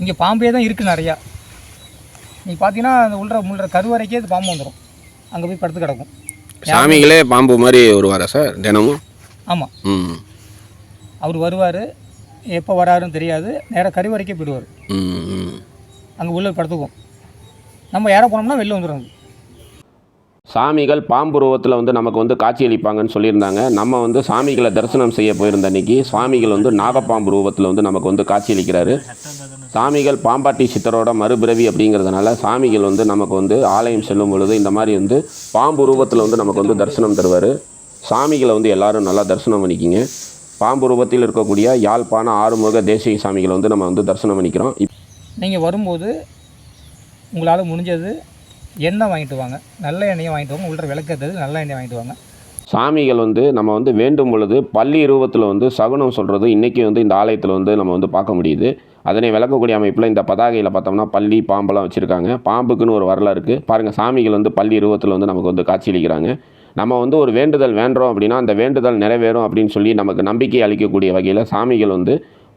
இங்கே பாம்பே தான் இருக்குது நிறையா. நீங்கள் பார்த்தீங்கன்னா அந்த உள்ள முள்ள கருவறைக்கே அது பாம்பு வந்துடும் அங்கே போய் படுத்து கிடக்கும். சாமிகளே பாம்பு மாதிரி வருவாரா சார் தினமும்? ஆமாம் ம். அவர் வருவார் எப்போ வராருன்னு தெரியாது நேராக கருவறைக்கே போயிடுவார். அங்கே உள்ள படுத்துக்கும். நம்ம ஏற போனோம்னா வெளில வந்துடும். சாமிகள் பாம்பு ரூபத்தில் வந்து நமக்கு வந்து காட்சியளிப்பாங்கன்னு சொல்லியிருந்தாங்க. நம்ம வந்து சாமிகளை தரிசனம் செய்ய போயிருந்த அன்னைக்கு சுவாமிகள் வந்து நாகப்பாம்பு ரூபத்தில் வந்து நமக்கு வந்து காட்சியளிக்கிறாரு. சாமிகள் பாம்பாட்டி சித்தரோட மறுபிறவி அப்படிங்கிறதுனால சாமிகள் வந்து நமக்கு வந்து ஆலயம் செல்லும் பொழுது இந்த மாதிரி வந்து பாம்பு ரூபத்தில் வந்து நமக்கு வந்து தரிசனம் தருவார். சாமிகளை வந்து எல்லாரும் நல்லா தரிசனம் பண்ணிக்கிங்க. பாம்பு ரூபத்தில் இருக்கக்கூடிய யாழ்ப்பாண ஆறுமுக தேசிய சாமிகளை வந்து நம்ம வந்து தரிசனம் பண்ணிக்கிறோம். நீங்கள் வரும்போது உங்களால் முடிஞ்சது எண்ணெய் வாங்கிட்டு வாங்க. நல்ல எண்ணெயை வாங்கிட்டு வாங்க. உள்ள விளக்கறது நல்ல எண்ணெய் வாங்கிட்டு வாங்க. சாமிகள் வந்து நம்ம வந்து வேண்டும் பொழுது பள்ளி ரூபத்தில் வந்து சகுனம் சொல்கிறது இன்றைக்கி வந்து இந்த ஆலயத்தில் வந்து நம்ம வந்து பார்க்க முடியுது. அதனை விளக்கக்கூடிய அமைப்பில் இந்த பதாகையில் பார்த்தோம்னா பள்ளி பாம்பெல்லாம் வச்சுருக்காங்க. பாம்புக்குன்னு ஒரு வரலாறு இருக்குது பாருங்கள் சாமிகள் வந்து பள்ளி ரூபத்தில் வந்து நமக்கு வந்து காட்சியளிக்கிறாங்க. நம்ம வந்து ஒரு வேண்டுதல் வேண்டுறோம் அப்படின்னா அந்த வேண்டுதல் நிறைவேறும் அப்படின்னு சொல்லி நமக்கு நம்பிக்கை அளிக்கக்கூடிய வகையில் சாமிகள் வந்து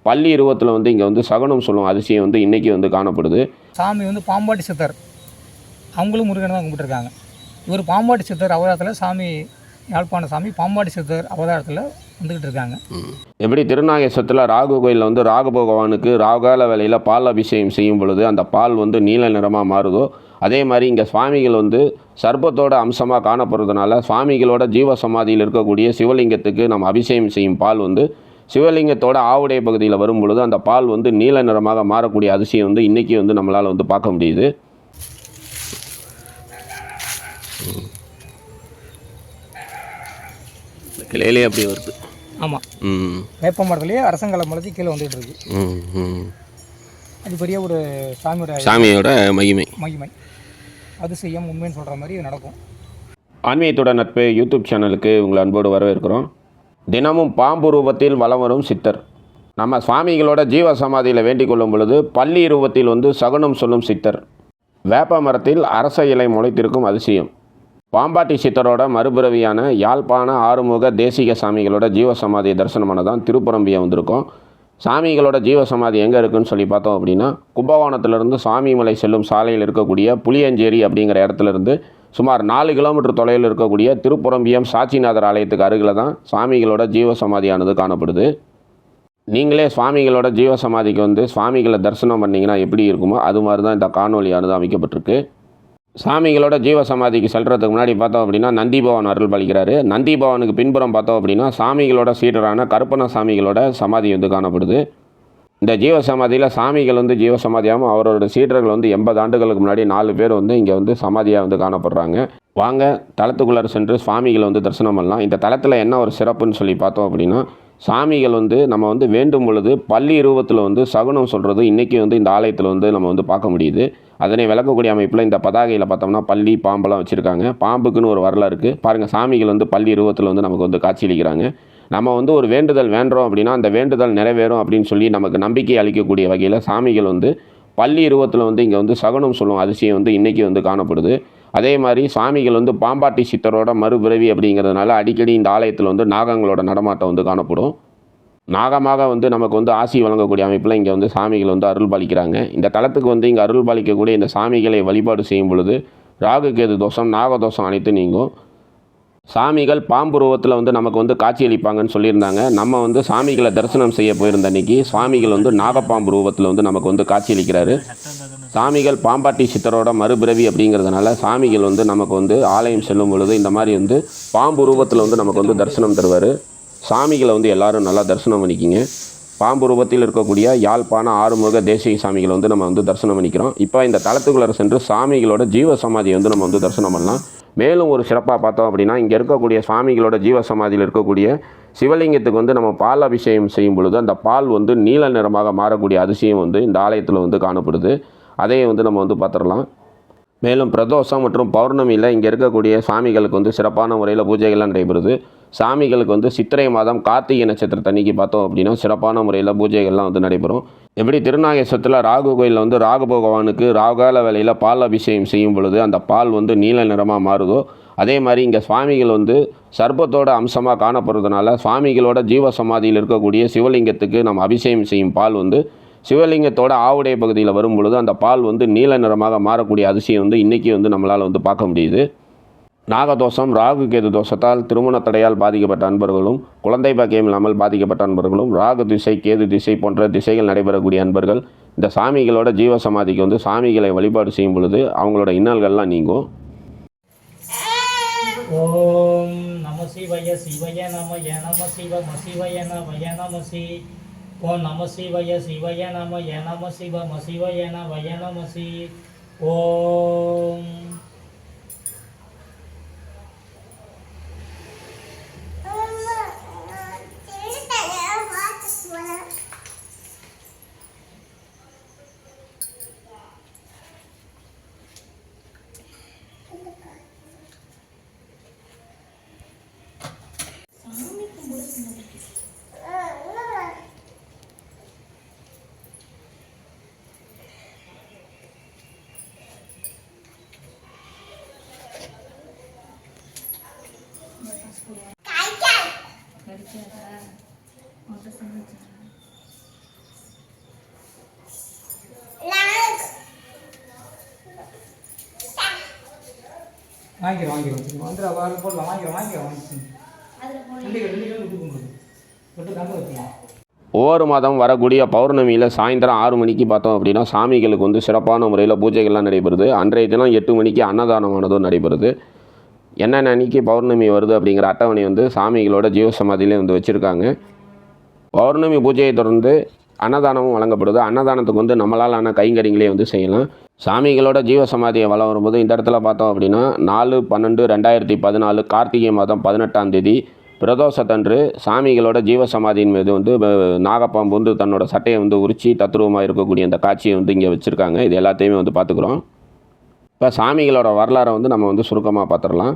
பள்ளி இருவத்தில் வந்து இங்கே வந்து சகுனம் சொல்லும் அதிசயம் வந்து இன்றைக்கி வந்து காணப்படுது. சாமி வந்து பாம்பாட்டி சித்தர். அவங்களும் முருகனை தான் கும்பிட்டுருக்காங்க. இவர் பாம்பாட்டி சித்தர் அவராத்தில் சாமி யாழ்ப்பாண சாமி பாம்பாடி சித்தர் அவதாரத்தில் வந்துக்கிட்டு இருக்காங்க. எப்படி திருநாகேஸ்வரத்தில் ராகு கோயிலில் வந்து ராகு பகவானுக்கு ராகால வேலையில் பால் அபிஷேகம் செய்யும் பொழுது அந்த பால் வந்து நீல நிறமாக மாறுதோ அதே மாதிரி இங்கே சுவாமிகள் வந்து சர்ப்பத்தோட அம்சமாக காணப்படுறதுனால சுவாமிகளோட ஜீவ சமாதியில் இருக்கக்கூடிய சிவலிங்கத்துக்கு நம்ம அபிஷேகம் செய்யும் பால் வந்து சிவலிங்கத்தோட ஆவுடைய பகுதியில் வரும் பொழுது அந்த பால் வந்து நீல நிறமாக மாறக்கூடிய அதிசயம் வந்து இன்றைக்கி வந்து நம்மளால் வந்து பார்க்க முடியுது. கிளையிலே அப்படி வருது. ஆமாம் ம். வேப்ப மரத்துலேயே அரசங்கலை முளைச்சி கீழே வந்துகிட்டு இருக்கு. ம் ம். அது பெரிய ஒரு சாமியோட சாமியோட மகிமை. மகிமை. அதிசயம் உண்மைன்னு சொல்கிற மாதிரி இது நடக்கும். ஆன்மீகத்தோட நட்பு யூடியூப் சேனலுக்கு உங்களை அன்போடு வரவேற்கிறோம். தினமும் பாம்பு ரூபத்தில் வலம் வரும் சித்தர். நம்ம சுவாமிகளோட ஜீவ சமாதியில் வேண்டிக் கொள்ளும் பொழுது பள்ளி ரூபத்தில் வந்து சகுனம் சொல்லும் சித்தர். வேப்ப மரத்தில் அரச இலை முளைத்திருக்கும் அதிசயம். பாம்பாட்டி சித்தரோட மறுபிறவியான யாழ்ப்பாண ஆறுமுக தேசிக சாமிகளோட ஜீவ தரிசனம் தரிசனமான தான் திருப்புறம்பியை வந்திருக்கோம். சாமிகளோட ஜீவ சமாதி எங்கே இருக்குன்னு சொல்லி பார்த்தோம் அப்படின்னா கும்பகோணத்திலிருந்து சுவாமிமலை செல்லும் சாலையில் இருக்கக்கூடிய புளியஞ்சேரி அப்படிங்கிற இடத்துல இருந்து சுமார் நாலு கிலோமீட்டர் தொலைவில் இருக்கக்கூடிய திருப்புறம்பியம் சாட்சிநாதர் ஆலயத்துக்கு அருகில் தான் சுவாமிகளோட ஜீவ சமாதியானது காணப்படுது. நீங்களே சுவாமிகளோட ஜீவ சமாதிக்கு வந்து சுவாமிகளை தரிசனம் பண்ணிங்கன்னா எப்படி இருக்குமோ அது மாதிரி தான் இந்த காணொலியானது அமைக்கப்பட்டிருக்கு. சாமிகளோட ஜீவ சமாதிக்கு முன்னாடி பார்த்தோம் அப்படின்னா நந்தி பவன் அருள் பாலிக்கிறாரு நந்தி பவனுக்கு பின்புறம் பார்த்தோம் அப்படின்னா சாமிகளோட சீடரான கருப்பண சாமிகளோட சமாதி வந்து காணப்படுது. இந்த ஜீவ சமாதியில் சாமிகள் வந்து ஜீவ சமாதியாகவும் அவரோட சீடர்கள் வந்து எண்பது ஆண்டுகளுக்கு முன்னாடி நாலு பேர் வந்து இங்கே வந்து சமாதியாக வந்து காணப்படுறாங்க. வாங்க தலத்துக்குள்ளார சென்று சுவாமிகளை வந்து தரிசனம் பண்ணலாம். இந்த தளத்தில் என்ன ஒரு சிறப்புன்னு சொல்லி பார்த்தோம் அப்படின்னா சாமிகள் வந்து நம்ம வந்து வேண்டும் பொழுது பள்ளி ரூபத்தில் வந்து சகுனம் சொல்கிறது இன்றைக்கி வந்து இந்த ஆலயத்தில் வந்து நம்ம வந்து பார்க்க முடியுது. அதனை விளக்கக்கூடிய அமைப்பில் இந்த பதாகையில் பார்த்தோம்னா பள்ளி பாம்பெல்லாம் வச்சுருக்காங்க. பாம்புக்குன்னு ஒரு வரலாறு இருக்குது பாருங்கள் சாமிகள் வந்து பள்ளி ரூபத்தில் வந்து நமக்கு வந்து காட்சியளிக்கிறாங்க. நம்ம வந்து ஒரு வேண்டுதல் வேண்டுறோம் அப்படின்னா அந்த வேண்டுதல் நிறைவேறும் அப்படின்னு சொல்லி நமக்கு நம்பிக்கை அளிக்கக்கூடிய வகையில் சாமிகள் வந்து பள்ளி ரூபத்தில் வந்து இங்கே வந்து சகுனம் சொல்லும் அதிசயம் வந்து இன்றைக்கி வந்து காணப்படுது. அதே மாதிரி சாமிகள் வந்து பாம்பாட்டி சித்தரோட மறுபிறவி அப்படிங்கிறதுனால அடிக்கடி இந்த ஆலயத்தில் வந்து நாகங்களோட நடமாட்டம் வந்து காணப்படும். நாகமாக வந்து நமக்கு வந்து ஆசி வழங்கக்கூடிய அமைப்பில் இங்கே வந்து சாமிகள் வந்து அருள் பாலிக்கிறாங்க. இந்த தலத்துக்கு வந்து இங்கே அருள் பாலிக்கக்கூடிய இந்த சாமிகளை வழிபாடு செய்யும் பொழுது ராகு கேது தோஷம் நாகதோஷம் அனைத்து நீங்கும். சாமிகள் பாம்பு ரூபத்தில் வந்து நமக்கு வந்து காட்சியளிப்பாங்கன்னு சொல்லியிருந்தாங்க. நம்ம வந்து சாமிகளை தரிசனம் செய்ய போயிருந்த அன்னைக்கு சுவாமிகள் வந்து நாகப்பாம்பு ரூபத்தில் வந்து நமக்கு வந்து காட்சியளிக்கிறாரு. சாமிகள் பாம்பாட்டி சித்தரோட மறுபிறவி அப்படிங்கிறதுனால சாமிகள் வந்து நமக்கு வந்து ஆலயம் செல்லும் பொழுது இந்த மாதிரி வந்து பாம்பு ரூபத்தில் வந்து நமக்கு வந்து தரிசனம் தருவார். சாமிகளை வந்து எல்லாரும் நல்லா தரிசனம் பண்ணிக்கிங்க. பாம்பு ரூபத்தில் இருக்கக்கூடிய யாழ்ப்பாண ஆறுமுக தேசிய சாமிகளை வந்து நம்ம வந்து தரிசனம் பண்ணிக்கிறோம். இப்போ இந்த தளத்துக்குள்ளே சென்று சாமிகளோட ஜீவ சமாதியை வந்து நம்ம வந்து தரிசனம் பண்ணலாம். மேலும் ஒரு சிறப்பாக பார்த்தோம் அப்படின்னா இங்கே இருக்கக்கூடிய சுவாமிகளோட ஜீவ சமாதியில் இருக்கக்கூடிய சிவலிங்கத்துக்கு வந்து நம்ம பால் அபிஷேகம் செய்யும் பொழுது அந்த பால் வந்து நீல நிறமாக மாறக்கூடிய அதிசயம் வந்து இந்த ஆலயத்தில் வந்து காணப்படுது. அதையும் வந்து நம்ம வந்து பார்த்துடலாம். மேலும் பிரதோஷம் மற்றும் பௌர்ணமியில் இங்கே இருக்கக்கூடிய சாமிகளுக்கு வந்து சிறப்பான முறையில் பூஜைகள்லாம் நடைபெறுது. சாமிகளுக்கு வந்து சித்திரை மாதம் கார்த்திகை நட்சத்திரத்தன்னைக்கு பார்த்தோம் அப்படின்னா சிறப்பான முறையில் பூஜைகள்லாம் வந்து நடைபெறும். எப்படி திருநாகேஸ்வரத்தில் ராகு கோயிலில் வந்து ராகு பகவானுக்கு ராகால வேலையில் பால் அபிஷேகம் செய்யும் பொழுது அந்த பால் வந்து நீல நிறமாக மாறுதோ அதே மாதிரி இங்கே சுவாமிகள் வந்து சர்ப்பத்தோட அம்சமாக காணப்படுறதுனால சுவாமிகளோட ஜீவ சமாதியில் இருக்கக்கூடிய சிவலிங்கத்துக்கு நம்ம அபிஷேகம் செய்யும் பால் வந்து சிவலிங்கத்தோட ஆவுடைய பகுதியில் வரும் பொழுது அந்த பால் வந்து நீல நிறமாக மாறக்கூடிய அதிசயம் வந்து இன்றைக்கி வந்து நம்மளால் வந்து பார்க்க முடியுது. நாகதோஷம் ராகு கேது தோஷத்தால் திருமண தடையால் பாதிக்கப்பட்ட அன்பர்களும் குழந்தை பாக்கியம் இல்லாமல் பாதிக்கப்பட்ட அன்பர்களும் ராகு திசை கேது திசை போன்ற திசைகள் நடைபெறக்கூடிய அன்பர்கள் இந்த சாமிகளோட ஜீவ சமாதிக்கு வந்து சாமிகளை வழிபாடு செய்யும் பொழுது அவங்களோட இன்னல்கள்லாம் நீங்கும். ஓம் நம சிவய சிவய நமய நம சிவ மசிவய நவய நம சி. ஓம் நம சிவய சிவய நமய நம சிவ மசிவய நவய நம சி ஓம் வாங்கிக்கிறோம் வாங்கிக்கிறோம் ஒவ்வொரு மாதம் வரக்கூடிய பௌர்ணமியில் சாயந்தரம் ஆறு மணிக்கு பார்த்தோம் அப்படின்னா சாமிகளுக்கு வந்து சிறப்பான முறையில் பூஜைகள்லாம் நடைபெறுது. அன்றைய தினம் எட்டு மணிக்கு அன்னதானமானதும் நடைபெறுது. என்னென்ன அன்னைக்கு பௌர்ணமி வருது அப்படிங்கிற அட்டவணை வந்து சாமிகளோட ஜீவசமாதியிலே வந்து வச்சுருக்காங்க. பௌர்ணமி பூஜையை தொடர்ந்து அன்னதானமும் வழங்கப்படுது. அன்னதானத்துக்கு வந்து நம்மளால் ஆன கைங்கரிங்களே வந்து செய்யலாம். சாமிகளோட ஜீவசமாதியை வளம் வரும்போது இந்த இடத்துல பார்த்தோம் அப்படின்னா நாலு பன்னெண்டு ரெண்டாயிரத்தி பதினாலு கார்த்திகை மாதம் பதினெட்டாம் தேதி பிரதோஷத்தன்று சாமிகளோட ஜீவசமாதியின் மீது வந்து நாகப்பாம்பு வந்து தன்னோட சட்டையை வந்து உரிச்சி தத்ரூபமாக இருக்கக்கூடிய அந்த காட்சியை வந்து இங்கே வச்சுருக்காங்க. இது எல்லாத்தையுமே வந்து பார்த்துக்குறோம். இப்போ சாமிகளோட வரலாறை வந்து நம்ம வந்து சுருக்கமாக பார்த்துடலாம்.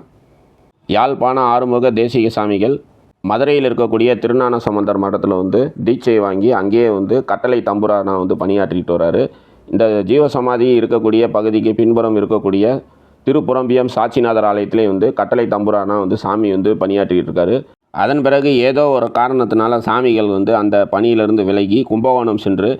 யாழ்ப்பாண ஆறுமுக தேசிக சாமிகள் மதுரையில் இருக்கக்கூடிய திருநான சம்பந்தர் மடத்தில் வந்து தீட்சை வாங்கி அங்கேயே வந்து கட்டளை தம்புரானா வந்து பணியாற்றிட்டு வராரு. இந்த ஜீவசமாதி இருக்கக்கூடிய பகுதிக்கு பின்புறம் இருக்கக்கூடிய திருப்புறம்பியம் சாட்சிநாதர் ஆலயத்திலே வந்து கட்டளை தம்புரானா வந்து சாமி வந்து பணியாற்றிட்டு இருக்காரு. அதன் பிறகு ஏதோ ஒரு காரணத்தினால சாமிகள் வந்து அந்த பணியிலிருந்து விலகி கும்பகோணம் சென்று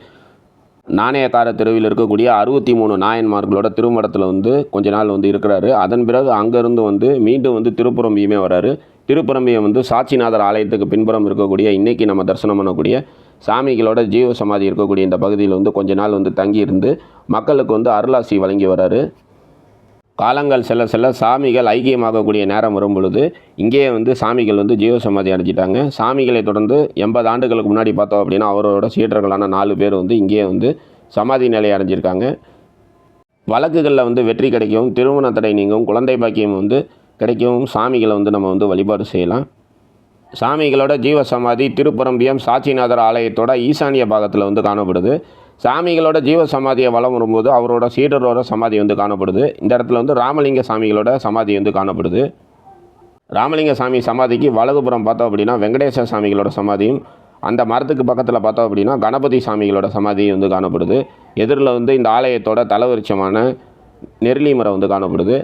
நாணயக்கார தெருவில் இருக்கக்கூடிய அறுபத்தி மூணு நாயன்மார்களோட திருமடத்தில் வந்து கொஞ்ச நாள் வந்து இருக்கிறாரு. அதன் பிறகு அங்கேருந்து வந்து மீண்டும் வந்து திருப்புரம்பியுமே வராரு. திருப்புறம்பியம் வந்து சாட்சிநாதர் ஆலயத்துக்கு பின்புறம் இருக்கக்கூடிய இன்றைக்கி நம்ம தரிசனம் பண்ணக்கூடிய சாமிகளோட ஜீவ சமாதி இருக்கக்கூடிய இந்த பகுதியில் வந்து கொஞ்ச நாள் வந்து தங்கியிருந்து மக்களுக்கு வந்து அருளாசி வழங்கி வராரு. காலங்கள் செல்ல செல்ல சாமிகள் ஐக்கியமாகக்கூடிய நேரம் வரும் பொழுது இங்கேயே வந்து சாமிகள் வந்து ஜீவ சமாதி அடைஞ்சிட்டாங்க. சாமிகளை தொடர்ந்து எண்பது ஆண்டுகளுக்கு முன்னாடி பார்த்தோம் அப்படின்னா அவரோட சீடர்களான நாலு பேர் வந்து இங்கேயே வந்து சமாதி நிலை அடைஞ்சிருக்காங்க. வழக்குகளில் வந்து வெற்றி கிடைக்கவும் திருமண தடை நீங்கவும் குழந்தை பாக்கியம் வந்து கிடைக்கவும் சாமிகளை வந்து நம்ம வந்து வழிபாடு செய்யலாம். சாமிகளோட ஜீவசமாதி திருப்பரம்பியம் சாட்சிநாதர் ஆலயத்தோட ஈசானிய பாகத்தில் வந்து காணப்படுது. சாமிகளோட ஜீவ சமாதியை வளம் வரும்போது அவரோட சீடரோட சமாதி வந்து காணப்படுது. இந்த இடத்துல வந்து ராமலிங்க சாமிகளோட சமாதி வந்து காணப்படுது. ராமலிங்க சாமி சமாதிக்கு வலதுபுறம் பார்த்தோம் அப்படின்னா வெங்கடேச சாமிகளோட சமாதியும் அந்த மரத்துக்கு பக்கத்தில் பார்த்தோம் அப்படின்னா கணபதி சாமிகளோட சமாதியும் வந்து காணப்படுது. எதிரில் வந்து இந்த ஆலயத்தோட தலைவரிச்சமான நெருளி மரம் வந்து காணப்படுது.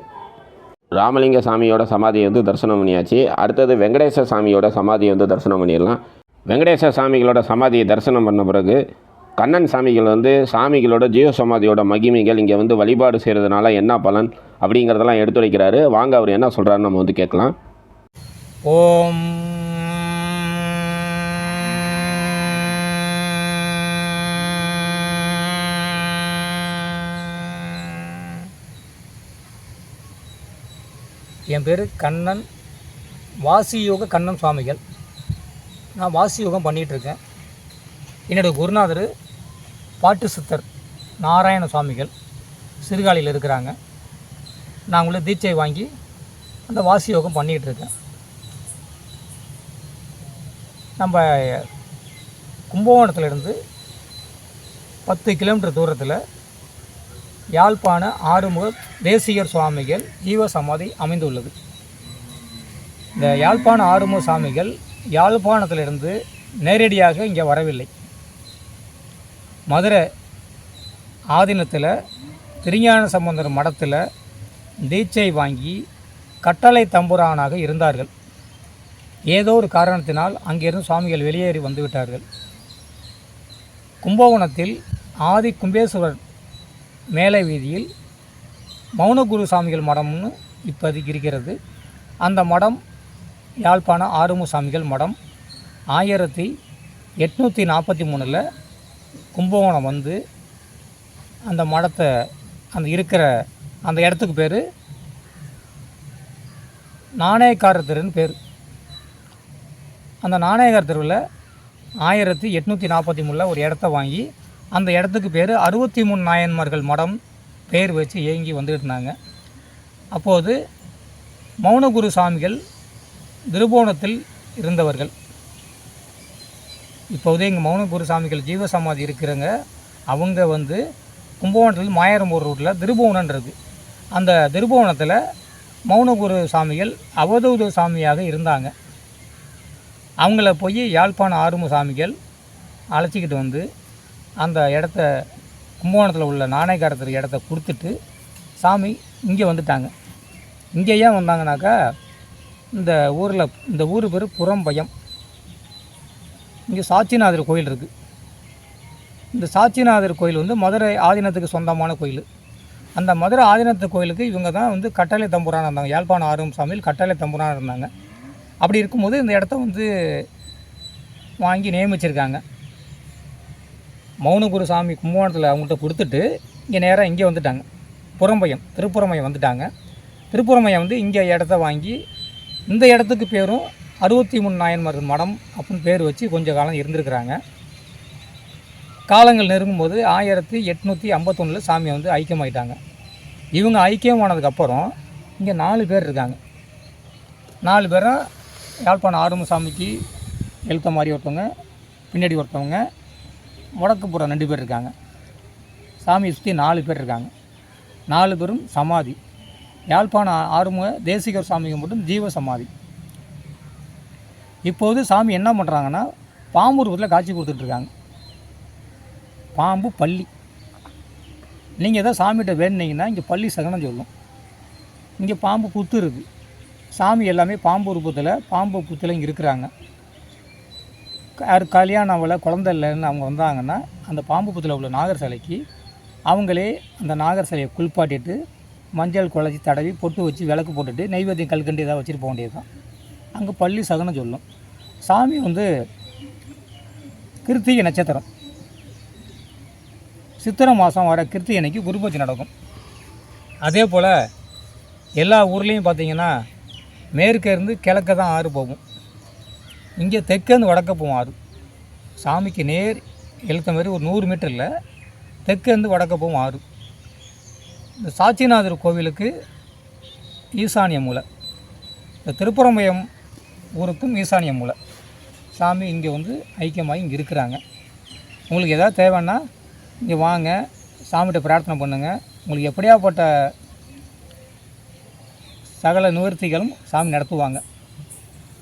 ராமலிங்க சாமியோட சமாதியை வந்து தரிசனம் பண்ணியாச்சு. அடுத்தது வெங்கடேச சாமியோட சமாதியை வந்து தரிசனம் பண்ணிடலாம். வெங்கடேச சாமிகளோட சமாதியை தரிசனம் பண்ண பிறகு கண்ணன் சாமிகள் வந்து சாமிகளோட ஜீவ சமாதியோட மகிமைகள் இங்கே வந்து வழிபாடு செய்கிறதுனால என்ன பலன் அப்படிங்கிறதெல்லாம் எடுத்துரைக்கிறாரு. வாங்க அவர் என்ன சொல்கிறாருன்னு நம்ம வந்து கேட்கலாம். ஓம் என் பேர் கண்ணன். வாசியோக கண்ணன் சுவாமிகள். நான் வாசி யோகம் என்னுடைய குருநாதர் பாட்டு சித்தர் நாராயண சுவாமிகள் சிறுகாலியில் இருக்கிறாங்க. நான் உங்களை தீட்சை வாங்கி அந்த வாசி யோகம் பண்ணிக்கிட்டு இருக்கேன். நம்ம கும்பகோணத்துலேருந்து பத்து கிலோமீட்டர் தூரத்தில் யாழ்ப்பாண ஆறுமுக தேசிகர் சுவாமிகள் ஜீவ சமாதி அமைந்துள்ளது இந்த யாழ்ப்பாண ஆறுமுக சாமிகள் யாழ்ப்பாணத்திலிருந்து நேரடியாக இங்கே வரவில்லை. மதுரை ஆதீனத்தில் திருஞான சம்பந்தர் மடத்தில் தீட்சை வாங்கி கட்டளை தம்புரானாக இருந்தார்கள். ஏதோ ஒரு காரணத்தினால் அங்கிருந்து சுவாமிகள் வெளியேறி வந்துவிட்டார்கள். கும்பகோணத்தில் ஆதி கும்பேஸ்வரர் மேலை வீதியில் மௌனகுரு சாமிகள் மடம்னு இப்போதைக்கு இருக்கிறது. அந்த மடம் யாழ்ப்பாண ஆறுமு சாமிகள் மடம் ஆயிரத்தி எட்நூற்றி நாற்பத்தி மூணில் கும்பகோணம் வந்து அந்த மடத்தை அந்த இருக்கிற அந்த இடத்துக்கு பேர் நாணயக்காரர் தெருன்னு பேர். அந்த நாணயக்கார தெருவில் ஆயிரத்தி எட்நூற்றி நாற்பத்தி மூணில் ஒரு இடத்த வாங்கி அந்த இடத்துக்கு பேர் அறுபத்தி மூணு நாயன்மார்கள் மடம் பேர் வச்சு இயங்கி வந்துக்கிட்டு இருந்தாங்க அப்போது மௌனகுரு சாமிகள் திருபோணத்தில் இருந்தவர்கள். இப்போதே இங்கே மௌனகுரு சாமிகள் ஜீவசமாதி இருக்கிறவங்க அவங்க வந்து கும்பகோணத்தில் மாயரம்பூர் ரோட்டில் திருபுவனம் இருக்குது அந்த திருபுவனத்தில் மௌனகுரு சாமிகள் அவதூத சாமியாக இருந்தாங்க. அவங்கள போய் யாழ்ப்பாண ஆறுமு சாமிகள் அழைச்சிக்கிட்டு வந்து அந்த இடத்த கும்பகோணத்தில் உள்ள நாணயக்காரத்துக்கு இடத்த கொடுத்துட்டு சாமி இங்கே வந்துட்டாங்க. இங்கே ஏன் வந்தாங்கனாக்கா இந்த ஊரில் இந்த ஊர் பேர் புறம்பயம். இங்கே சாட்சிநாதர் கோயில் இருக்குது இந்த சாட்சிநாதர் கோயில் வந்து மதுரை ஆதீனத்துக்கு சொந்தமான கோயில். அந்த மதுரை ஆதீனத்து கோயிலுக்கு இவங்க தான் வந்து கட்டளை தம்புரான இருந்தாங்க. யாழ்ப்பாண ஆறும் சாமியில் கட்டளை தம்புரான இருந்தாங்க. அப்படி இருக்கும்போது இந்த இடத்த வந்து வாங்கி நியமிச்சிருக்காங்க. மௌனகுரு சாமி கும்பகோணத்தில் அவங்கள்ட்ட கொடுத்துட்டு இங்கே நேராக இங்கே வந்துட்டாங்க. புறம்பயம் திருப்புறமயம் வந்துட்டாங்க. திருப்புறமயம் வந்து இங்கே இடத்த வாங்கி இந்த இடத்துக்கு பேரும் அறுபத்தி மூணு நாயன்மார் மடம் அப்படின்னு பேர் வச்சு கொஞ்ச காலம் இருந்திருக்கிறாங்க. காலங்கள் நெருங்கும்போது ஆயிரத்தி எட்நூற்றி ஐம்பத்தொன்னில் சாமியை வந்து ஐக்கியமாயிட்டாங்க. இவங்க ஐக்கியமானதுக்கப்புறம் இங்கே நாலு பேர் இருக்காங்க. நாலு பேரும் யாழ்ப்பாணம் ஆறுமு சாமிக்கு எழுத்த மாதிரி ஒருத்தவங்க பின்னாடி ஒருத்தவங்க வடக்கு புறம் ரெண்டு பேர் இருக்காங்க. சாமியை சுற்றி நாலு பேர் இருக்காங்க. நாலு பேரும் சமாதி. யாழ்ப்பாண ஆறுமுக தேசிகர் சாமிக்கு மட்டும் ஜீவ சமாதி. இப்போது சாமி என்ன பண்ணுறாங்கன்னா பாம்பு ரூபத்தில் காட்சி கொடுத்துட்ருக்காங்க. பாம்பு பள்ளி நீங்கள் எதாவது சாமிகிட்ட வேணுனீங்கன்னா இங்கே பள்ளி சகனம் சொல்லும். இங்கே பாம்பு புத்து இருக்குது சாமி எல்லாமே பாம்பு ரூபத்தில் பாம்பு புத்தில் இங்கே இருக்கிறாங்க. யார் கல்யாணம் அவளை குழந்த இல்லைன்னு அவங்க வந்தாங்கன்னா அந்த பாம்பு புத்தில் உள்ள நாகர் சிலைக்கு அவங்களே அந்த நாகர் சிலையை குளிப்பாட்டிட்டு மஞ்சள் குழச்சி தடவி பொட்டு வச்சு விளக்கு போட்டுட்டு நெய்வேத்தியம் கல்கண்டு ஏதாவது வச்சுட்டு போக வேண்டியது தான் அங்கே பள்ளி சகனம் சொல்லும். சாமி வந்து கிருத்திகை நட்சத்திரம். சித்திரை மாதம் வர கிருத்திகை அன்னைக்கு குருபூஜை நடக்கும். அதே போல் எல்லா ஊர்லேயும் பார்த்தீங்கன்னா மேற்கேருந்து கிழக்க தான் ஆறு போகும். இங்கே தெற்கேருந்து வடக்க போகும் ஆறு. சாமிக்கு நேர் எழுத்த மாதிரி ஒரு நூறு மீட்டரில் தெற்கேருந்து வடக்க போகும் ஆறு. இந்த சாட்சிநாதர் கோவிலுக்கு ஈசானிய மூலை. இந்த திருப்புறம்பயம் ஊருக்கும் ஈசானிய மூலை சாமி இங்கே வந்து ஐக்கியமாகி இங்கே இருக்கிறாங்க. உங்களுக்கு எதாவது தேவைன்னா இங்கே வாங்க சாமிகிட்ட பிரார்த்தனை பண்ணுங்கள் உங்களுக்கு எப்படியாப்பட்ட சகல நிவர்த்திகளும் சாமி நடத்துவாங்க.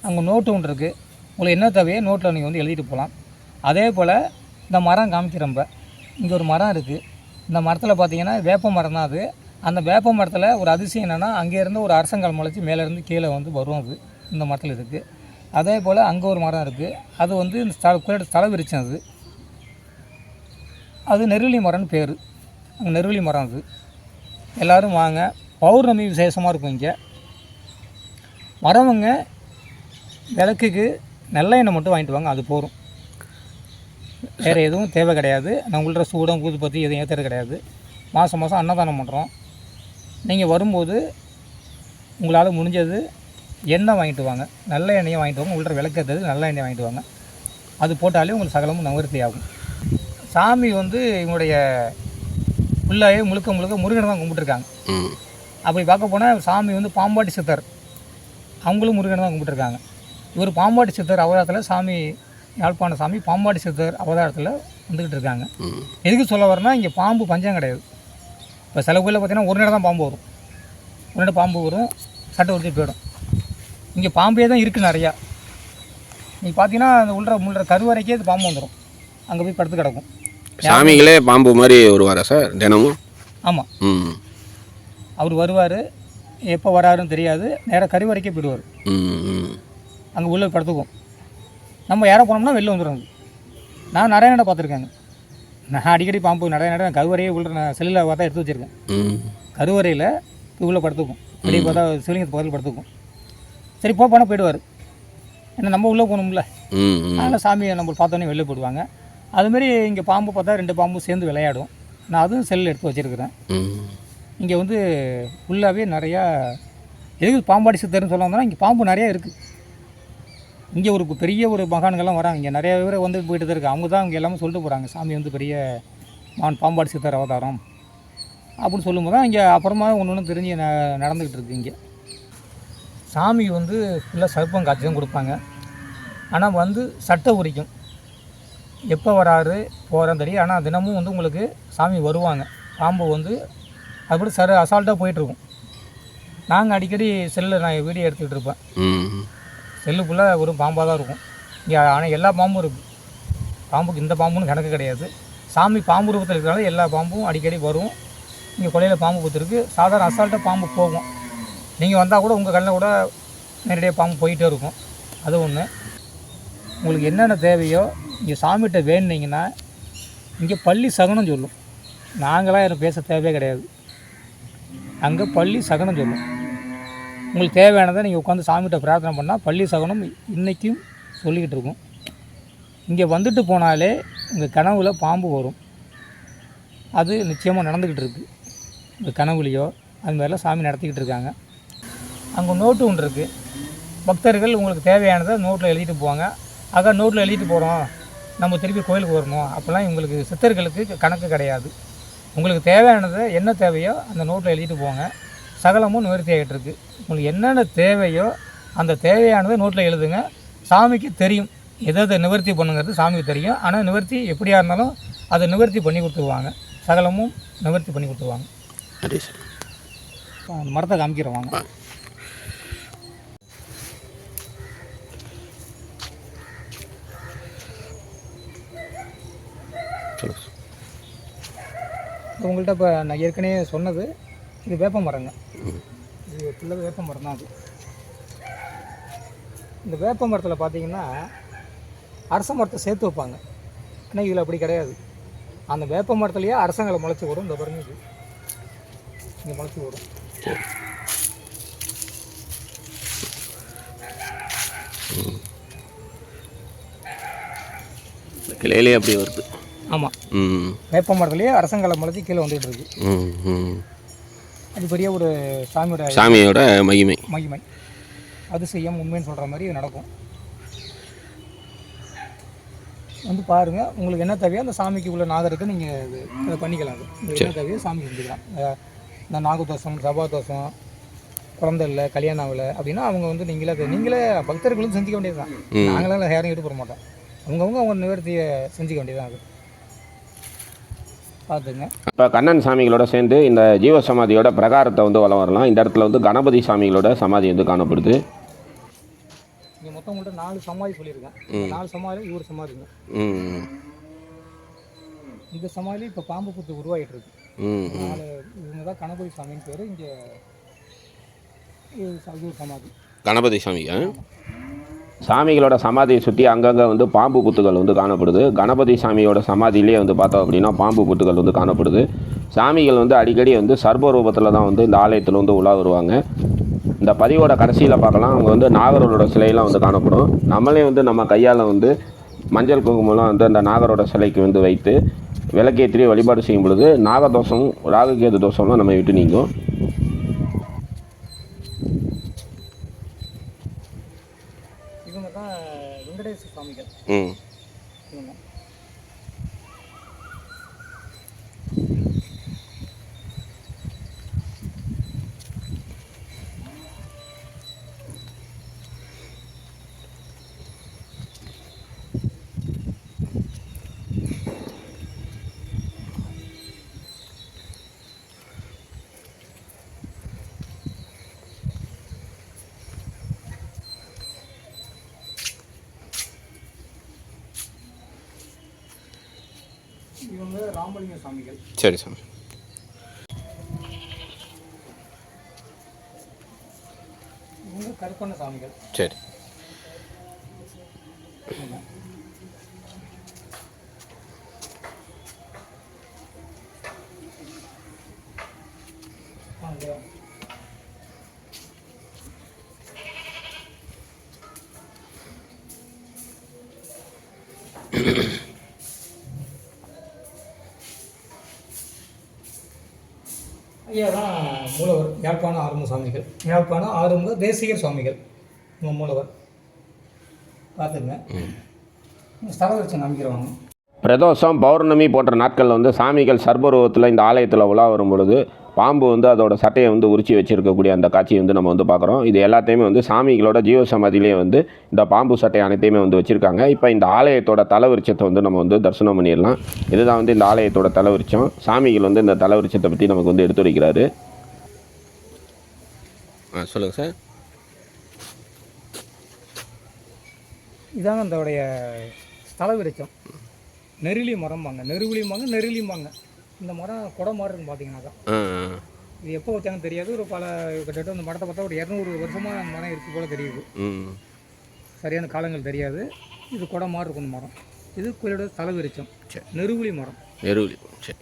அங்கே நோட்டு ஒன்று இருக்குது உங்களுக்கு என்ன தேவையோ நோட்டில் நீங்கள் வந்து எழுதிட்டு போகலாம் அதே போல் இந்த மரம் காமிக்கிறப்ப இங்கே ஒரு மரம் இருக்குது இந்த மரத்தில் பார்த்தீங்கன்னா வேப்ப மரம் தான் அது. அந்த வேப்ப மரத்தில் ஒரு அதிசயம் என்னென்னா அங்கேருந்து ஒரு அரசங்கால் முளைச்சி மேலேருந்து கீழே வந்து வரும் அது. இந்த மரத்தில் இருக்குது அதே போல் அங்கே ஒரு மரம் இருக்குது அது வந்து இந்த ஸ்தல குறிப்பிட்ட ஸ்தல விரிச்சம் அது அது நெருளி மரம்னு பேர். அங்கே நெருளி மரம் அது. எல்லோரும் வாங்க. பௌர்ணமி விசேஷமாக இருக்கும் இங்கே. வரவங்க விளக்குக்கு நல்லெண்ணெய் மட்டும் வாங்கிட்டு வாங்க. அது போதும் வேறு எதுவும் தேவை கிடையாது. நம்மள்கிட்ட சூடம் கூது பற்றி எதுவும் ஏற்றுறது கிடையாது. மாதம் மாதம் அன்னதானம் பண்ணுறோம் நீங்கள் வரும்போது உங்களால் முடிஞ்சது எண்ணெய் வாங்கிட்டு வாங்க. நல்ல எண்ணெயை வாங்கிட்டு வாங்க. உங்கள்கிட்ட விளக்கறது நல்ல எண்ணெய் வாங்கிட்டு வாங்க. அது போட்டாலே உங்களுக்கு சகலமும் நிவர்த்தி ஆகும். சாமி வந்து இவங்களுடைய உள்ளாயே முழுக்க முழுக்க முருகனை தான் கும்பிட்டுருக்காங்க. அப்படி பார்க்க போனால் சாமி வந்து பாம்பாட்டி சித்தர். அவங்களும் முருகனை தான் கும்பிட்டுருக்காங்க. இவர் பாம்பாட்டி சித்தர் அவதாரத்தில் சாமி யாழ்ப்பாண சாமி பாம்பாட்டி சித்தர் அவதாரத்தில் வந்துக்கிட்டு இருக்காங்க. எதுக்கு சொல்ல வரேன்னா இங்கே பாம்பு பஞ்சம் கிடையாது. இப்போ சில கோயிலில் பார்த்தீங்கன்னா ஒரு நேரம் தான் பாம்பு வரும். ஒரு நேரம் பாம்பு வரும் சட்டை உறுத்தி போயிடும். இங்கே பாம்பே தான் இருக்குது நிறையா. நீ பார்த்தீங்கன்னா அந்த உள்ள முள்ள கருவறைக்கே இது பாம்பு வந்துடும் அங்கே போய் படுத்து கிடக்கும். சாமிகளே பாம்பு மாதிரி வருவாரா சார் தினமும்? ஆமாம் ம். அவர் வருவார். எப்போ வராருன்னு தெரியாது. நேராக கருவறைக்கே போயிடுவார். அங்கே உள்ளே படுத்துக்கும். நம்ம யாரை போனோம்னா வெளில வந்துடும் அது நான் நிறைய இடம் பார்த்துருக்கேங்க நான் அடிக்கடி பாம்பு நிறைய நிறைய கருவறையே உள்ள நான் செல்லில் பார்த்தா எடுத்து வச்சுருக்கேன். கருவறையில் உள்ளே படுத்துக்கும். வெளியே பார்த்தா சிவலிங்கத்து பக்கத்தில் படுத்துக்கும். சரி போ போனால் போயிடுவார். ஏன்னா நம்ம உள்ளே போகணும்ல. அதனால் சாமியை நம்ம பார்த்தோன்னே வெளில போடுவாங்க அதுமாரி இங்கே பாம்பு பார்த்தா ரெண்டு பாம்பும் சேர்ந்து விளையாடும். நான் அதுவும் செல்லில் எடுத்து வச்சுருக்கிறேன். இங்கே வந்து ஃபுல்லாகவே நிறையா எதுக்கு பாம்பாடி சித்தர்னு சொல்ல வந்தோம்னா இங்கே பாம்பு நிறையா இருக்குது இங்கே ஒரு பெரிய ஒரு மகான்கள்லாம் வராங்க. இங்கே நிறைய பேர் வந்து போயிட்டு தான் இருக்குது அவங்க தான் இங்கே எல்லாமே சொல்லிட்டு போகிறாங்க சாமி வந்து பெரிய மான் பாம்பாடி சித்தர் அவதாரம். அப்படின்னு சொல்லும்போது தான் இங்கே அப்புறமா ஒன்று ஒன்று தெரிஞ்சு நடந்துக்கிட்டு இருக்கு இங்கே. சாமி வந்து ஃபுல்லாக சர்ப்பம் காட்சி தான் கொடுப்பாங்க. ஆனால் வந்து சட்டை உரிக்கும். எப்போ வராரு போகிறேன்னு தெரியும் ஆனால் தினமும் வந்து உங்களுக்கு சாமி வருவாங்க. பாம்பு வந்து அப்படி சர அசால்ட்டாக போயிட்டுருக்கும். நாங்கள் அடிக்கடி செல்லில் நான் வீடியோ எடுத்துக்கிட்டு இருப்பேன். செல்லுக்குள்ளே ஒரு பாம்பாக தான் இருக்கும். இங்கே ஆனால் எல்லா பாம்பும் இருக்குது பாம்புக்கு இந்த பாம்புன்னு கணக்கு கிடையாது. சாமி பாம்பு ரூபத்தில் இருக்கிறனால எல்லா பாம்பும் அடிக்கடி வரும். இங்கே கொலையில் பாம்பு கொடுத்துருக்கு சாதாரண அசால்ட்டாக பாம்பு போகும். நீங்கள் வந்தால் கூட உங்கள் கண்ணில் கூட நேரடியாக பாம்பு போயிட்டே இருக்கும். அது ஒன்று உங்களுக்கு என்னென்ன தேவையோ இங்கே சாமிகிட்ட வேணுனீங்கன்னா இங்கே பள்ளி சகனம் சொல்லும். நாங்களாம் எனக்கு பேச தேவையே கிடையாது. அங்கே பள்ளி சகனம் சொல்லும். உங்களுக்கு தேவையானதை நீங்கள் உட்காந்து சாமிகிட்ட பிரார்த்தனை பண்ணால் பள்ளி சகனம் இன்றைக்கும் சொல்லிக்கிட்டு இருக்கும். இங்கே வந்துட்டு போனாலே உங்கள் கனவுல பாம்பு வரும். அது நிச்சயமாக நடந்துக்கிட்டு இருக்குது இந்த கனவுலையோ அது மாதிரிலாம் சாமி நடத்திக்கிட்டு இருக்காங்க. அங்கே நோட்டு ஒன்று இருக்குது பக்தர்கள் உங்களுக்கு தேவையானதை நோட்டில் எழுதிட்டு போவாங்க. ஆக நோட்டில் எழுதிட்டு போகிறோம் நம்ம திருப்பி கோயிலுக்கு வரணும். அப்போல்லாம் உங்களுக்கு சித்தர்களுக்கு கணக்கு கிடையாது. உங்களுக்கு தேவையானதை என்ன தேவையோ அந்த நோட்டில் எழுதிட்டு போங்க. சகலமும் நிவர்த்தி ஆகிட்டு இருக்கு. உங்களுக்கு என்னென்ன தேவையோ அந்த தேவையானதை நோட்டில் எழுதுங்க. சாமிக்கு தெரியும். எதை எதை நிவர்த்தி பண்ணுங்கிறது சாமிக்கு தெரியும். ஆனால் நிவர்த்தி எப்படியா இருந்தாலும் அதை நிவர்த்தி பண்ணி கொடுத்துருவாங்க. சகலமும் நிவர்த்தி பண்ணி கொடுத்துருவாங்க. நன்றி சார். அந்த மரத்தை காமிக்கிறவாங்க சொல்லுங்கள் உங்கள்கிட்ட இப்போ நான் ஏற்கனவே சொன்னது இது வேப்ப மரங்க. இது ஃபுல்லாக வேப்ப மரம் தான் அது. இந்த வேப்ப மரத்தில் பார்த்தீங்கன்னா அரச மரத்தை சேர்த்து வைப்பாங்க. ஆனால் இதில் அப்படி கிடையாது. அந்த வேப்ப மரத்துலேயே அரசங்களை முளைச்சி வரும் இந்த பாருங்க இது. இங்கே முளைச்சி வரும் கிளையிலே அப்படி வருது. ஆமாம் வேப்ப மரத்துலேயே அரசங்களை முளைச்சி கீழே வந்துட்டு இருக்கு. அது பெரிய ஒரு சாமியோட சாமியோட மகிமை. மகிமை. அதிசயம் உண்மைன்னு சொல்கிற மாதிரி நடக்கும். வந்து பாருங்கள் உங்களுக்கு என்ன தேவையோ அந்த சாமிக்கு உள்ள நாகருக்கு நீங்கள் அதை பண்ணிக்கலாம். அது. என்ன தேவையோ சாமி செஞ்சுக்கலாம். இந்த நாகதோஷம் சபாதோஷம் குழந்தை இல்லை கல்யாணம் இல்லை அப்படின்னா அவங்க வந்து நீங்களே அதை நீங்களே பக்தர்களும் செஞ்சுக்க வேண்டியது தான் நாங்களாம் யாரும் ஈடுபட மாட்டோம். அவங்கவுங்க அவங்க நிவர்த்தியை செஞ்சுக்க வேண்டியது தான் அது. பார்த்துங்க. இப்போ கண்ணன் சாமிகளோட சேர்ந்து இந்த ஜீவ சமாதியோட பிரகாரத்தை வந்து வலம் வரலாம். இந்த இடத்துல வந்து கணபதி சாமிகளோட சமாதி வந்து காணப்படுது. இங்கே மொத்தம் உங்கள்கிட்ட நாலு சமாதி சொல்லியிருக்கேன். நாலு சமாதி இவர் சமாதிங்க. இந்த சமாதி இப்போ பாம்பு புத்து உருவாகிட்டு இருக்கு இவங்க தான் கணபதி சாமின்னு பேர். இங்கே சமாதி. கணபதி சாமி? சாமிகளோட சமாதியை சுற்றி அங்கங்கே வந்து பாம்பு புத்துகள் வந்து காணப்படுது. கணபதி சாமியோட சமாதியிலே வந்து பார்த்தோம் அப்படின்னா பாம்பு புத்துகள் வந்து காணப்படுது. சாமிகள் வந்து அடிக்கடி வந்து சர்ப ரூபத்தில் தான் வந்து இந்த ஆலயத்தில் வந்து உலா வருவாங்க. இந்த பதிவோட கடைசியில் பார்க்கலாம். அவங்க வந்து நாகரோட சிலையெல்லாம் வந்து காணப்படும். நம்மளே வந்து நம்ம கையால் வந்து மஞ்சள் குங்குமம்லாம் வந்து அந்த நாகரோட சிலைக்கு வந்து வைத்து விளக்கேற்றி வழிபாடு செய்யும் பொழுது நாகதோஷம் ராகுகேது தோஷம்லாம் நம்ம விட்டு நீங்கும் இவங்க தான் வெங்கடேச சுவாமிகள் ராமலிங்க சுவாமிகள் சரி சாமி இவங்க கருப்பண்ண சாமிகள். சரி. Thank you. ஐயா தான் மூலவர் யாழ்ப்பாணம் ஆறுமுக சுவாமிகள். யாழ்ப்பாணம் ஆறுமுக தேசிகர் சுவாமிகள் மூலவர். பார்த்துங்க ஸ்தலம் வச்சு நம்பிக்கிறவங்க பிரதோஷம் பௌர்ணமி போன்ற நாட்களில் வந்து சாமிகள் சர்பருவத்தில் இந்த ஆலயத்தில் உலா வரும் பொழுது பாம்பு வந்து அதோட சட்டையை வந்து உரிச்சி வச்சுருக்கக்கூடிய அந்த காட்சியை வந்து நம்ம வந்து பார்க்குறோம். இது எல்லாத்தையுமே வந்து சாமிகளோட ஜீவ சமாதியிலே வந்து இந்த பாம்பு சட்டை அனைத்தையுமே வந்து வச்சுருக்காங்க. இப்போ இந்த ஆலயத்தோட தலவிருச்சத்தை வந்து நம்ம வந்து தரிசனம் பண்ணிடலாம். இதுதான் வந்து இந்த ஆலயத்தோட தலவிருச்சம் சாமிகள் வந்து இந்த தலவிருச்சத்தை பற்றி நமக்கு வந்து எடுத்துரைக்கிறாரு ஆ சொல்லுங்கள் சார். இதாங்க இதோடைய ஸ்தல நெருளி மரம்பாங்க நெருவிலிம்பாங்க நெருளிம்பாங்க இந்த மரம் குடம் மாதிரி இருக்கும் பார்த்தீங்கன்னாக்கா இது எப்போ வச்சாங்கன்னு தெரியாது. ஒரு பல கிட்டத்தட்ட இந்த மரத்தை பார்த்தா ஒரு இரநூறு வருஷமாக அந்த மரம் இருக்கு போல தெரியுது. ம். சரியான காலங்கள் தெரியாது. இது குடம் மாதிரி இருக்கும் இந்த மரம். இது கோயிலோட தலை விருச்சம். சரி. நெருவிலி மரம். எருவுலி சரி.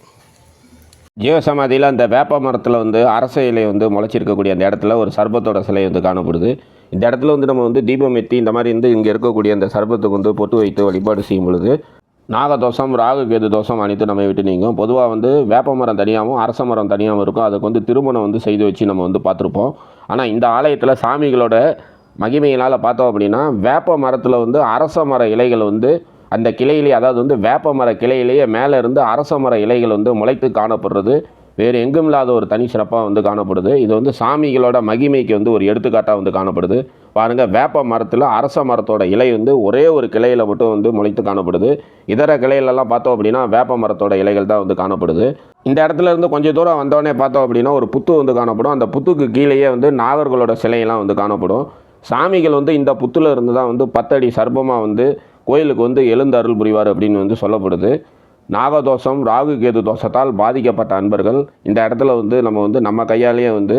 ஜீவசமாதியில் அந்த வேப்ப மரத்தில் வந்து அரச இலை வந்து முளைச்சிருக்கக்கூடிய அந்த இடத்துல ஒரு சர்பத்தோட சிலை வந்து காணப்படுது. இந்த இடத்துல வந்து நம்ம வந்து தீபம் ஏற்றி இந்த மாதிரி வந்து இங்கே இருக்கக்கூடிய அந்த சர்பத்துக்கு வந்து பொட்டு வைத்து வழிபாடு செய்யும் பொழுது நாகதோஷம் ராகு கேது தோஷம் அனைத்து நம்ம விட்டு நீங்கும். பொதுவாக வந்து வேப்ப மரம் தனியாகவும் அரச மரம் தனியாகவும் இருக்கும். அதுக்கு வந்து திருமணம் வந்து செய்து வச்சு நம்ம வந்து பார்த்துருப்போம். ஆனால் இந்த ஆலயத்தில் சாமிகளோட மகிமையினால் பார்த்தோம் அப்படின்னா வேப்ப மரத்தில் வந்து அரச மர இலைகள் வந்து அந்த கிளையிலேயே அதாவது வந்து வேப்ப மர கிளையிலேயே மேலே இருந்து அரச மர இலைகள் வந்து முளைத்து காணப்படுறது. வேறு எங்கும் இல்லாத ஒரு தனி சிறப்பாக வந்து காணப்படுது. இது வந்து சாமிகளோட மகிமைக்கு வந்து ஒரு எடுத்துக்காட்டாக வந்து காணப்படுது. பாருங்கள் வேப்ப மரத்தில் அரச மரத்தோட இலை வந்து ஒரே ஒரு கிளையில் மட்டும் வந்து முளைத்து காணப்படுது. இதர கிளையிலலாம் பார்த்தோம் அப்படின்னா வேப்ப மரத்தோட இலைகள் தான் வந்து காணப்படுது. இந்த இடத்துல இருந்து கொஞ்சம் தூரம் வந்தோடனே பார்த்தோம் அப்படின்னா ஒரு புத்து வந்து காணப்படும். அந்த புத்துக்கு கீழேயே வந்து நாகர்களோட சிலையெல்லாம் வந்து காணப்படும். சாமிகள் வந்து இந்த புத்துல இருந்து தான் வந்து பத்தடி சர்ப்பமாக வந்து கோயிலுக்கு வந்து எழுந்து அருள் புரிவார் அப்படின்னு வந்து சொல்லப்படுது. நாகதோஷம் ராகு கேது தோஷத்தால் பாதிக்கப்பட்ட அன்பர்கள் இந்த இடத்துல வந்து நம்ம வந்து நம்ம கையாலேயே வந்து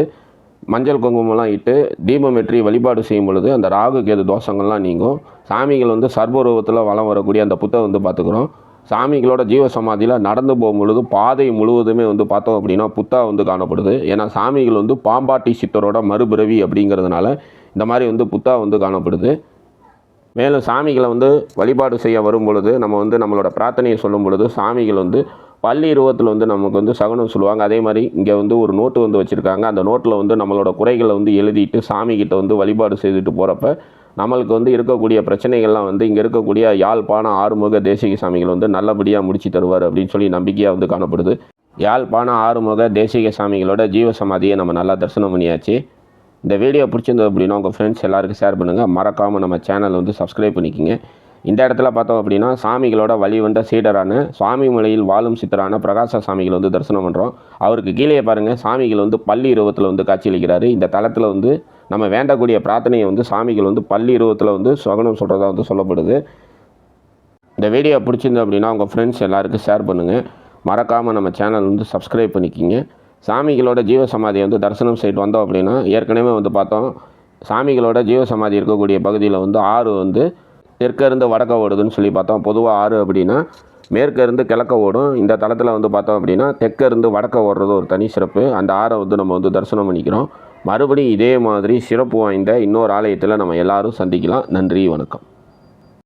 மஞ்சள் குங்குமம்லாம் இட்டு தீபம் வெற்றி வழிபாடு செய்யும் பொழுது அந்த ராகு கேது தோஷங்கள்லாம் நீங்கும். சாமிகள் வந்து சர்வரூபத்தில் வலம் வரக்கூடிய அந்த புத்தகம் வந்து பார்த்துக்குறோம். சாமிகளோட ஜீவ சமாதியில் நடந்து போகும் பொழுது பாதை முழுவதுமே வந்து பார்த்தோம் அப்படின்னா புத்தா வந்து காணப்படுது. ஏன்னா சாமிகள் வந்து பாம்பாட்டி சித்தரோட மறுபிறவி அப்படிங்கிறதுனால இந்த மாதிரி வந்து புத்தா வந்து காணப்படுது. மேலும் சாமிகளை வந்து வழிபாடு செய்ய வரும் பொழுது நம்ம வந்து நம்மளோட பிரார்த்தனையை சொல்லும் பொழுது சாமிகள் வந்து பள்ளி இருவத்தில் வந்து நமக்கு வந்து சகுனம் சொல்லுவாங்க. அதே மாதிரி இங்கே வந்து ஒரு நோட்டு வந்து வச்சுருக்காங்க. அந்த நோட்டில் வந்து நம்மளோட குறைகளை வந்து எழுதிட்டு சாமிகிட்ட வந்து வழிபாடு செய்துட்டு போகிறப்ப நம்மளுக்கு வந்து இருக்கக்கூடிய பிரச்சனைகள்லாம் வந்து இங்கே இருக்கக்கூடிய யாழ்ப்பாண ஆறுமுக தேசிக சாமிகள் வந்து நல்லபடியாக முடிச்சு தருவார் அப்படின்னு சொல்லி நம்பிக்கையாக வந்து காணப்படுது. யாழ்ப்பாண ஆறுமுக தேசிக சாமிகளோட ஜீவ சமாதியை நம்ம நல்லா தரிசனம் பண்ணியாச்சு. இந்த வீடியோ பிடிச்சிருந்தது அப்படின்னா உங்கள் ஃப்ரெண்ட்ஸ் எல்லாருக்கும் ஷேர் பண்ணுங்கள் மறக்காமல் நம்ம சேனல் வந்து சப்ஸ்கிரைப் பண்ணிக்கிங்க. இந்த இடத்துல பார்த்தோம் அப்படின்னா சாமிகளோட வழிவந்த சீடரான சுவாமி மலையில் வாழும் சித்தரான பிரகாச சாமிகள் வந்து தரிசனம் பண்ணுறோம் அவருக்கு கீழே பாருங்கள் சாமிகள் வந்து பள்ளி ரூபத்தில் வந்து காட்சியளிக்கிறாரு இந்த தளத்தில் வந்து நம்ம வேண்டக்கூடிய பிரார்த்தனையை வந்து சாமிகள் வந்து பள்ளி ரூபத்தில் வந்து சகுனம் சொல்கிறதா வந்து சொல்லப்படுது. இந்த வீடியோ பிடிச்சிருந்தது அப்படின்னா உங்கள் ஃப்ரெண்ட்ஸ் எல்லாருக்கும் ஷேர் பண்ணுங்கள் மறக்காமல் நம்ம சேனல் வந்து சப்ஸ்கிரைப் பண்ணிக்கிங்க. சாமிகளோட ஜீவ சமாதியை வந்து தரிசனம் செய்து வந்தோம் அப்படின்னா ஏற்கனவே வந்து பார்த்தோம் சாமிகளோட ஜீவ சமாதி இருக்கக்கூடிய பகுதியில் வந்து ஆறு வந்து தெற்கிருந்து வடக்க ஓடுதுன்னு சொல்லி பார்த்தோம். பொதுவாக ஆறு அப்படின்னா மேற்கிருந்து கிழக்க ஓடும். இந்த தளத்தில் வந்து பார்த்தோம் அப்படின்னா தெற்கிருந்து வடக்க ஓடுறது ஒரு தனி சிறப்பு. அந்த ஆறை வந்து நம்ம வந்து தரிசனம் பண்ணிக்கிறோம். மறுபடியும் இதே மாதிரி சிறப்பு வாய்ந்த இன்னொரு ஆலயத்தில் நம்ம எல்லோரும் சந்திக்கலாம். நன்றி வணக்கம்.